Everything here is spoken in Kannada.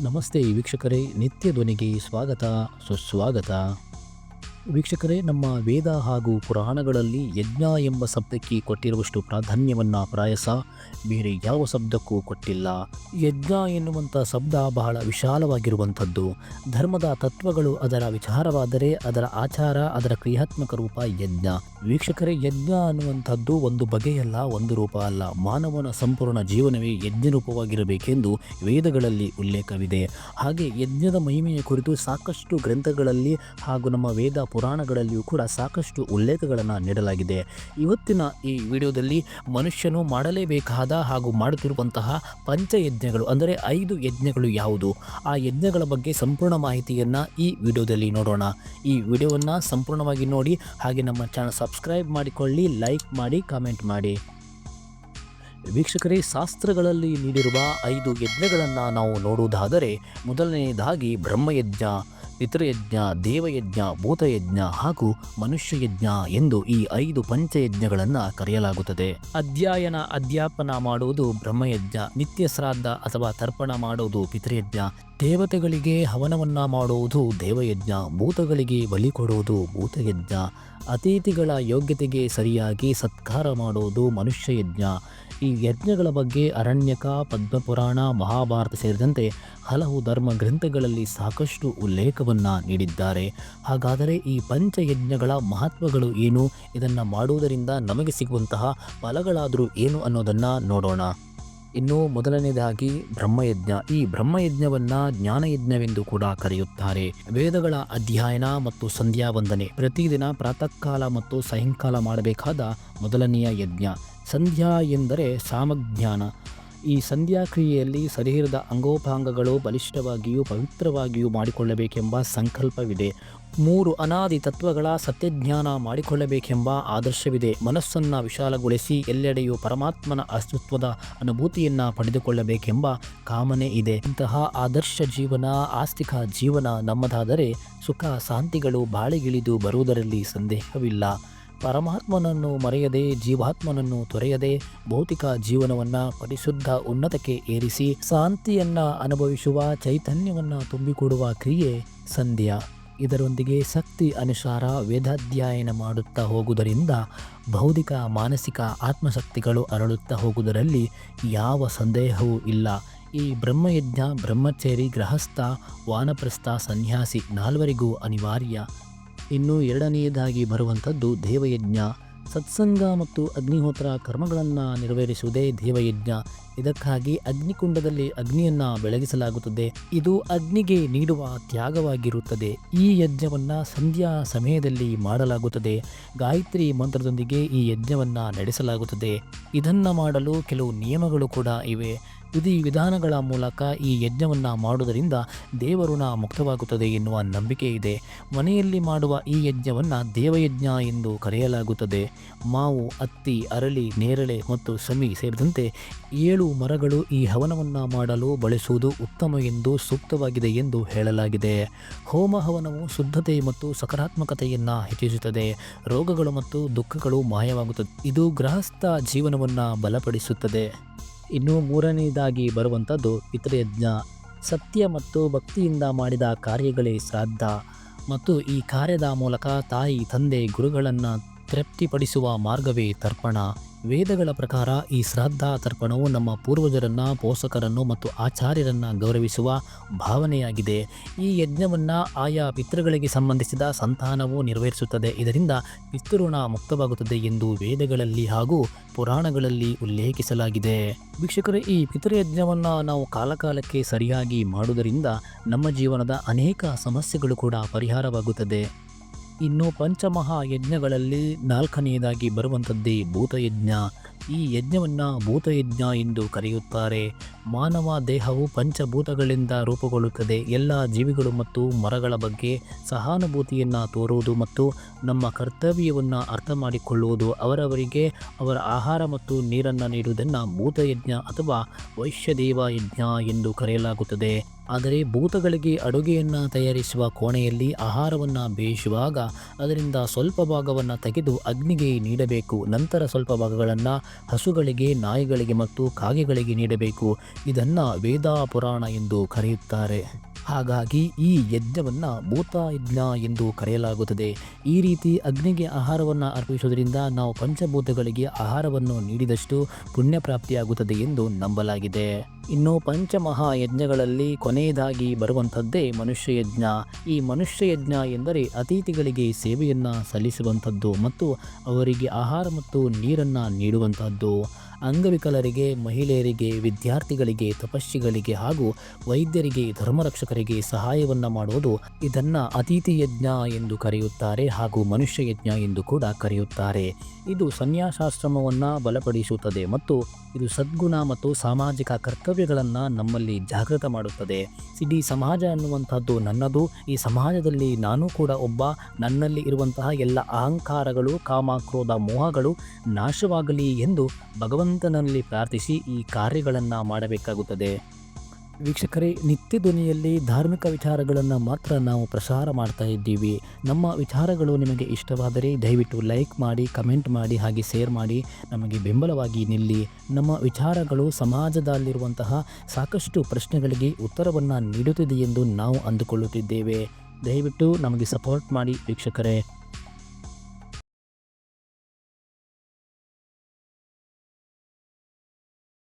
ನಮಸ್ತೆ ವೀಕ್ಷಕರೇ ನಿತ್ಯ ಧ್ವನಿಗೆ ಸ್ವಾಗತ ಸುಸ್ವಾಗತ. ವೀಕ್ಷಕರೇ, ನಮ್ಮ ವೇದ ಹಾಗೂ ಪುರಾಣಗಳಲ್ಲಿ ಯಜ್ಞ ಎಂಬ ಶಬ್ದಕ್ಕೆ ಕೊಟ್ಟಿರುವಷ್ಟು ಪ್ರಾಧಾನ್ಯವನ್ನು ಪ್ರಾಯಸ ಬೇರೆ ಯಾವ ಶಬ್ದಕ್ಕೂ ಕೊಟ್ಟಿಲ್ಲ. ಯಜ್ಞ ಎನ್ನುವಂಥ ಶಬ್ದ ಬಹಳ ವಿಶಾಲವಾಗಿರುವಂಥದ್ದು. ಧರ್ಮದ ತತ್ವಗಳು ಅದರ ವಿಚಾರವಾದರೆ ಅದರ ಆಚಾರ, ಅದರ ಕ್ರಿಯಾತ್ಮಕ ರೂಪ ಯಜ್ಞ. ವೀಕ್ಷಕರೇ, ಯಜ್ಞ ಅನ್ನುವಂಥದ್ದು ಒಂದು ಬಗೆಯಲ್ಲ, ಒಂದು ರೂಪ ಅಲ್ಲ. ಮಾನವನ ಸಂಪೂರ್ಣ ಜೀವನವೇ ಯಜ್ಞ ರೂಪವಾಗಿರಬೇಕೆಂದು ವೇದಗಳಲ್ಲಿ ಉಲ್ಲೇಖವಿದೆ. ಹಾಗೆ ಯಜ್ಞದ ಮಹಿಮೆಯ ಕುರಿತು ಸಾಕಷ್ಟು ಗ್ರಂಥಗಳಲ್ಲಿ ಹಾಗೂ ನಮ್ಮ ವೇದ ಪುರಾಣಗಳಲ್ಲಿಯೂ ಕೂಡ ಸಾಕಷ್ಟು ಉಲ್ಲೇಖಗಳನ್ನು ನೀಡಲಾಗಿದೆ. ಇವತ್ತಿನ ಈ ವಿಡಿಯೋದಲ್ಲಿ ಮನುಷ್ಯನು ಮಾಡಲೇಬೇಕಾದ ಹಾಗೂ ಮಾಡುತ್ತಿರುವಂತಹ ಪಂಚಯಜ್ಞಗಳು, ಅಂದರೆ ಐದು ಯಜ್ಞಗಳು ಯಾವುದು? ಆ ಯಜ್ಞಗಳ ಬಗ್ಗೆ ಸಂಪೂರ್ಣ ಮಾಹಿತಿಯನ್ನು ಈ ವಿಡಿಯೋದಲ್ಲಿ ನೋಡೋಣ. ಈ ವಿಡಿಯೋವನ್ನು ಸಂಪೂರ್ಣವಾಗಿ ನೋಡಿ, ಹಾಗೆ ನಮ್ಮ ಚಾನಲ್ ಸಬ್ಸ್ಕ್ರೈಬ್ ಮಾಡಿಕೊಳ್ಳಿ, ಲೈಕ್ ಮಾಡಿ, ಕಾಮೆಂಟ್ ಮಾಡಿ. ವೀಕ್ಷಕರೇ, ಶಾಸ್ತ್ರಗಳಲ್ಲಿ ನೀಡಿರುವ ಐದು ಯಜ್ಞಗಳನ್ನು ನಾವು ನೋಡುವುದಾದರೆ, ಮೊದಲನೆಯದಾಗಿ ಬ್ರಹ್ಮಯಜ್ಞ. ಪಿತೃಯಜ್ಞ, ದೇವಯಜ್ಞ, ಭೂತಯಜ್ಞ ಹಾಗೂ ಮನುಷ್ಯಯಜ್ಞ ಎಂದು ಈ ಐದು ಪಂಚಯಜ್ಞಗಳನ್ನು ಕರೆಯಲಾಗುತ್ತದೆ. ಅಧ್ಯಯನ, ಅಧ್ಯಾಪನ ಮಾಡುವುದು ಬ್ರಹ್ಮಯಜ್ಞ, ನಿತ್ಯ ಶ್ರಾದ್ದ ಅಥವಾ ತರ್ಪಣ ಮಾಡುವುದು ಪಿತೃಯಜ್ಞ. ದೇವತೆಗಳಿಗೆ ಹವನವನ್ನ ಮಾಡುವುದು ದೇವಯಜ್ಞ, ಭೂತಗಳಿಗೆ ಬಲಿ ಕೊಡುವುದು ಭೂತಯಜ್ಞ. ಅತಿಥಿಗಳ ಯೋಗ್ಯತೆಗೆ ಸರಿಯಾಗಿ ಸತ್ಕಾರ ಮಾಡುವುದು ಮನುಷ್ಯಯಜ್ಞ. ಈ ಯಜ್ಞಗಳ ಬಗ್ಗೆ ಅರಣ್ಯಕ, ಪದ್ಮಪುರಾಣ, ಮಹಾಭಾರತ ಸೇರಿದಂತೆ ಹಲವು ಧರ್ಮ ಗ್ರಂಥಗಳಲ್ಲಿ ಸಾಕಷ್ಟು ಉಲ್ಲೇಖವನ್ನು ನೀಡಿದ್ದಾರೆ. ಹಾಗಾದರೆ ಈ ಪಂಚಯಜ್ಞಗಳ ಮಹತ್ವಗಳು ಏನು? ಇದನ್ನು ಮಾಡುವುದರಿಂದ ನಮಗೆ ಸಿಗುವಂತಹ ಫಲಗಳಾದರೂ ಏನು ಅನ್ನೋದನ್ನು ನೋಡೋಣ. ಇನ್ನು ಮೊದಲನೇದಾಗಿ ಬ್ರಹ್ಮಯಜ್ಞ. ಈ ಬ್ರಹ್ಮಯಜ್ಞವನ್ನು ಜ್ಞಾನಯಜ್ಞವೆಂದು ಕೂಡ ಕರೆಯುತ್ತಾರೆ. ವೇದಗಳ ಅಧ್ಯಯನ ಮತ್ತು ಸಂಧ್ಯಾ ವಂದನೆ ಪ್ರತಿದಿನ ಪ್ರಾತಃ ಕಾಲ ಮತ್ತು ಸಾಯಂಕಾಲ ಮಾಡಬೇಕಾದ ಮೊದಲನೆಯ ಯಜ್ಞ. ಸಂಧ್ಯಾ ಎಂದರೆ ಸಾಮಜ್ಞಾನ ಈ ಸಂಧ್ಯಾ ಕ್ರಿಯೆಯಲ್ಲಿ ಶರೀರದ ಅಂಗೋಪಾಂಗಗಳು ಬಲಿಷ್ಠವಾಗಿಯೂ ಪವಿತ್ರವಾಗಿಯೂ ಮಾಡಿಕೊಳ್ಳಬೇಕೆಂಬ ಸಂಕಲ್ಪವಿದೆ. ಮೂರು ಅನಾದಿ ತತ್ವಗಳ ಸತ್ಯಜ್ಞಾನ ಮಾಡಿಕೊಳ್ಳಬೇಕೆಂಬ ಆದರ್ಶವಿದೆ. ಮನಸ್ಸನ್ನು ವಿಶಾಲಗೊಳಿಸಿ ಎಲ್ಲೆಡೆಯೂ ಪರಮಾತ್ಮನ ಅಸ್ತಿತ್ವದ ಅನುಭೂತಿಯನ್ನು ಪಡೆದುಕೊಳ್ಳಬೇಕೆಂಬ ಕಾಮನೆ ಇದೆ. ಇಂತಹ ಆದರ್ಶ ಜೀವನ, ಆಸ್ತಿಕ ಜೀವನ ನಮ್ಮದಾದರೆ ಸುಖ, ಶಾಂತಿಗಳು ಬಾಳೆಗಿಳಿದು ಬರುವುದರಲ್ಲಿ ಸಂದೇಹವಿಲ್ಲ. ಪರಮಾತ್ಮನನ್ನು ಮರೆಯದೆ, ಜೀವಾತ್ಮನನ್ನು ತೊರೆಯದೆ, ಭೌತಿಕ ಜೀವನವನ್ನು ಪರಿಶುದ್ಧ ಉನ್ನತಕ್ಕೆ ಏರಿಸಿ, ಶಾಂತಿಯನ್ನು ಅನುಭವಿಸುವ, ಚೈತನ್ಯವನ್ನ ತುಂಬಿಕೊಡುವ ಕ್ರಿಯೆ ಸಂಧ್ಯಾ. ಇದರೊಂದಿಗೆ ಶಕ್ತಿ ಅನುಸಾರ ವೇದಾಧ್ಯಯನ ಮಾಡುತ್ತಾ ಹೋಗುವುದರಿಂದ ಬೌದ್ಧಿಕ ಮಾನಸಿಕ ಆತ್ಮಶಕ್ತಿಗಳು ಅರಳುತ್ತಾ ಹೋಗುವುದರಲ್ಲಿ ಯಾವ ಸಂದೇಹವೂ ಇಲ್ಲ. ಈ ಬ್ರಹ್ಮಯಜ್ಞ, ಬ್ರಹ್ಮಚೇರಿ, ಗೃಹಸ್ಥ, ವಾನಪ್ರಸ್ಥ ಸನ್ಯಾಸಿ ನಾಲ್ವರಿಗೂ ಅನಿವಾರ್ಯ. ಇನ್ನು ಎರಡನೆಯದಾಗಿ ಬರುವಂಥದ್ದು ದೇವಯಜ್ಞ. ಸತ್ಸಂಗ ಮತ್ತು ಅಗ್ನಿಹೋತ್ರ ಕರ್ಮಗಳನ್ನು ನೆರವೇರಿಸುವುದೇ ದೇವಯಜ್ಞ. ಇದಕ್ಕಾಗಿ ಅಗ್ನಿಕುಂಡದಲ್ಲಿ ಅಗ್ನಿಯನ್ನು ಬೆಳಗಿಸಲಾಗುತ್ತದೆ. ಇದು ಅಗ್ನಿಗೆ ನೀಡುವ ತ್ಯಾಗವಾಗಿರುತ್ತದೆ. ಈ ಯಜ್ಞವನ್ನು ಸಂಧ್ಯಾ ಸಮಯದಲ್ಲಿ ಮಾಡಲಾಗುತ್ತದೆ. ಗಾಯತ್ರಿ ಮಂತ್ರದೊಂದಿಗೆ ಈ ಯಜ್ಞವನ್ನು ನಡೆಸಲಾಗುತ್ತದೆ. ಇದನ್ನು ಮಾಡಲು ಕೆಲವು ನಿಯಮಗಳು ಕೂಡ ಇವೆ. ವಿಧಿ ವಿಧಾನಗಳ ಮೂಲಕ ಈ ಯಜ್ಞವನ್ನು ಮಾಡುವುದರಿಂದ ದೇವರುಣ ಮುಕ್ತವಾಗುತ್ತದೆ ಎನ್ನುವ ನಂಬಿಕೆ ಇದೆ. ಮನೆಯಲ್ಲಿ ಮಾಡುವ ಈ ಯಜ್ಞವನ್ನು ದೇವಯಜ್ಞ ಎಂದು ಕರೆಯಲಾಗುತ್ತದೆ. ಮಾವು, ಅತ್ತಿ, ಅರಳಿ, ನೇರಳೆ ಮತ್ತು ಸಮಿ ಸೇರಿದಂತೆ ಏಳು ಮರಗಳು ಈ ಹವನವನ್ನು ಮಾಡಲು ಬಳಸುವುದು ಉತ್ತಮ ಎಂದು ಸೂಕ್ತವಾಗಿದೆ ಎಂದು ಹೇಳಲಾಗಿದೆ. ಹೋಮ ಹವನವು ಶುದ್ಧತೆ ಮತ್ತು ಸಕಾರಾತ್ಮಕತೆಯನ್ನು ಹೆಚ್ಚಿಸುತ್ತದೆ. ರೋಗಗಳು ಮತ್ತು ದುಃಖಗಳು ಮಾಯವಾಗುತ್ತದೆ ಇದು ಗೃಹಸ್ಥ ಜೀವನವನ್ನು ಬಲಪಡಿಸುತ್ತದೆ. ಇನ್ನು ಮೂರನೆಯದಾಗಿ ಬರುವಂಥದ್ದು ಪಿತೃಯಜ್ಞ. ಸತ್ಯ ಮತ್ತು ಭಕ್ತಿಯಿಂದ ಮಾಡಿದ ಕಾರ್ಯಗಳೇ ಶ್ರಾದ್ದ. ಮತ್ತು ಈ ಕಾರ್ಯದ ಮೂಲಕ ತಾಯಿ, ತಂದೆ, ಗುರುಗಳನ್ನು ತೃಪ್ತಿಪಡಿಸುವ ಮಾರ್ಗವೇ ತರ್ಪಣ. ವೇದಗಳ ಪ್ರಕಾರ ಈ ಶ್ರಾದ್ದ ತರ್ಪಣವು ನಮ್ಮ ಪೂರ್ವಜರನ್ನು, ಪೋಷಕರನ್ನು ಮತ್ತು ಆಚಾರ್ಯರನ್ನು ಗೌರವಿಸುವ ಭಾವನೆಯಾಗಿದೆ. ಈ ಯಜ್ಞವನ್ನು ಆಯಾ ಪಿತೃಗಳಿಗೆ ಸಂಬಂಧಿಸಿದ ಸಂತಾನವು ನಿರ್ವಹಿಸುತ್ತದೆ ಇದರಿಂದ ಪಿತೃಋಣ ಮುಕ್ತವಾಗುತ್ತದೆ ಎಂದು ವೇದಗಳಲ್ಲಿ ಹಾಗೂ ಪುರಾಣಗಳಲ್ಲಿ ಉಲ್ಲೇಖಿಸಲಾಗಿದೆ. ವೀಕ್ಷಕರು, ಈ ಪಿತೃಯಜ್ಞವನ್ನು ನಾವು ಕಾಲಕಾಲಕ್ಕೆ ಸರಿಯಾಗಿ ಮಾಡುವುದರಿಂದ ನಮ್ಮ ಜೀವನದ ಅನೇಕ ಸಮಸ್ಯೆಗಳು ಕೂಡ ಪರಿಹಾರವಾಗುತ್ತದೆ. ಇನ್ನು ಪಂಚಮಹಾ ಯಜ್ಞಗಳಲ್ಲಿ ನಾಲ್ಕನೆಯದಾಗಿ ಬರುವಂಥದ್ದೇ ಭೂತಯಜ್ಞ. ಈ ಯಜ್ಞವನ್ನು ಭೂತಯಜ್ಞ ಎಂದು ಕರೆಯುತ್ತಾರೆ. ಮಾನವ ದೇಹವು ಪಂಚಭೂತಗಳಿಂದ ರೂಪುಗೊಳ್ಳುತ್ತದೆ. ಎಲ್ಲ ಜೀವಿಗಳು ಮತ್ತು ಮರಗಳ ಬಗ್ಗೆ ಸಹಾನುಭೂತಿಯನ್ನು ತೋರುವುದು ಮತ್ತು ನಮ್ಮ ಕರ್ತವ್ಯವನ್ನು ಅರ್ಥ ಮಾಡಿಕೊಳ್ಳುವುದು ಅವರವರಿಗೆ ಅವರ ಆಹಾರ ಮತ್ತು ನೀರನ್ನು ನೀಡುವುದನ್ನು ಭೂತಯಜ್ಞ ಅಥವಾ ವೈಶ್ಯದೇವ ಯಜ್ಞ ಎಂದು ಕರೆಯಲಾಗುತ್ತದೆ. ಆದರೆ ಭೂತಗಳಿಗೆ ಅಡುಗೆಯನ್ನು ತಯಾರಿಸುವ ಕೋಣೆಯಲ್ಲಿ ಆಹಾರವನ್ನು ಬೇಯಿಸುವಾಗ ಅದರಿಂದ ಸ್ವಲ್ಪ ಭಾಗವನ್ನು ತೆಗೆದು ಅಗ್ನಿಗೆ ನೀಡಬೇಕು. ನಂತರ ಸ್ವಲ್ಪ ಭಾಗಗಳನ್ನು ಹಸುಗಳಿಗೆ, ನಾಯಿಗಳಿಗೆ ಮತ್ತು ಕಾಗೆಗಳಿಗೆ ನೀಡಬೇಕು. ಇದನ್ನು ವೇದ ಪುರಾಣ ಎಂದು ಕರೆಯುತ್ತಾರೆ. ಹಾಗಾಗಿ ಈ ಯಜ್ಞವನ್ನು ಭೂತಯಜ್ಞ ಎಂದು ಕರೆಯಲಾಗುತ್ತದೆ. ಈ ರೀತಿ ಅಗ್ನಿಗೆ ಆಹಾರವನ್ನು ಅರ್ಪಿಸುವುದರಿಂದ ನಾವು ಪಂಚಭೂತಗಳಿಗೆ ಆಹಾರವನ್ನು ನೀಡಿದಷ್ಟು ಪುಣ್ಯ ಪ್ರಾಪ್ತಿಯಾಗುತ್ತದೆ ಎಂದು ನಂಬಲಾಗಿದೆ. ಇನ್ನು ಪಂಚಮಹಾಯಜ್ಞಗಳಲ್ಲಿ ಕೊನೆಯದಾಗಿ ಬರುವಂಥದ್ದೇ ಮನುಷ್ಯ ಯಜ್ಞ ಈ ಮನುಷ್ಯ ಯಜ್ಞ ಎಂದರೆ ಅತಿಥಿಗಳಿಗೆ ಸೇವೆಯನ್ನು ಸಲ್ಲಿಸುವಂಥದ್ದು ಮತ್ತು ಅವರಿಗೆ ಆಹಾರ ಮತ್ತು ನೀರನ್ನು ನೀಡುವಂಥದ್ದು. ಅಂಗವಿಕಲರಿಗೆ, ಮಹಿಳೆಯರಿಗೆ, ವಿದ್ಯಾರ್ಥಿಗಳಿಗೆ, ತಪಸ್ಸಿಗಳಿಗೆ ಹಾಗೂ ವೈದ್ಯರಿಗೆ, ಧರ್ಮರಕ್ಷಕರಿಗೆ ಸಹಾಯವನ್ನು ಮಾಡುವುದು ಇದನ್ನು ಅತಿಥಿ ಯಜ್ಞ ಎಂದು ಕರೆಯುತ್ತಾರೆ ಹಾಗೂ ಮನುಷ್ಯ ಯಜ್ಞ ಎಂದು ಕೂಡ ಕರೆಯುತ್ತಾರೆ. ಇದು ಸನ್ಯಾಸಾಶ್ರಮವನ್ನು ಬಲಪಡಿಸುತ್ತದೆ ಮತ್ತು ಇದು ಸದ್ಗುಣ ಮತ್ತು ಸಾಮಾಜಿಕ ಕರ್ತವ್ಯಗಳನ್ನು ನಮ್ಮಲ್ಲಿ ಜಾಗೃತ ಮಾಡುತ್ತದೆ. ಇಡೀ ಸಮಾಜ ಅನ್ನುವಂಥದ್ದು ನನ್ನದು. ಈ ಸಮಾಜದಲ್ಲಿ ನಾನು ಕೂಡ ಒಬ್ಬ. ನನ್ನಲ್ಲಿ ಇರುವಂತಹ ಎಲ್ಲ ಅಹಂಕಾರಗಳು ಕಾಮ ಕ್ರೋಧ ಮೋಹಗಳು ನಾಶವಾಗಲಿ ಎಂದು ಭಗವಂತನಲ್ಲಿ ಪ್ರಾರ್ಥಿಸಿ ಈ ಕಾರ್ಯಗಳನ್ನು ಮಾಡಬೇಕಾಗುತ್ತದೆ. ವೀಕ್ಷಕರೇ, ನಿತ್ಯ ಧ್ವನಿಯಲ್ಲಿ ಧಾರ್ಮಿಕ ವಿಚಾರಗಳನ್ನು ಮಾತ್ರ ನಾವು ಪ್ರಸಾರ ಮಾಡ್ತಾ ಇದ್ದೀವಿ. ನಮ್ಮ ವಿಚಾರಗಳು ನಿಮಗೆ ಇಷ್ಟವಾದರೆ ದಯವಿಟ್ಟು ಲೈಕ್ ಮಾಡಿ, ಕಮೆಂಟ್ ಮಾಡಿ, ಹಾಗೆ ಶೇರ್ ಮಾಡಿ. ನಮಗೆ ಬೆಂಬಲವಾಗಿ ನಿಲ್ಲಿ. ನಮ್ಮ ವಿಚಾರಗಳು ಸಮಾಜದಲ್ಲಿರುವಂತಹ ಸಾಕಷ್ಟು ಪ್ರಶ್ನೆಗಳಿಗೆ ಉತ್ತರವನ್ನು ನೀಡುತ್ತಿದೆ ಎಂದು ನಾವು ಅಂದುಕೊಳ್ಳುತ್ತಿದ್ದೇವೆ. ದಯವಿಟ್ಟು ನಮಗೆ ಸಪೋರ್ಟ್ ಮಾಡಿ ವೀಕ್ಷಕರೇ.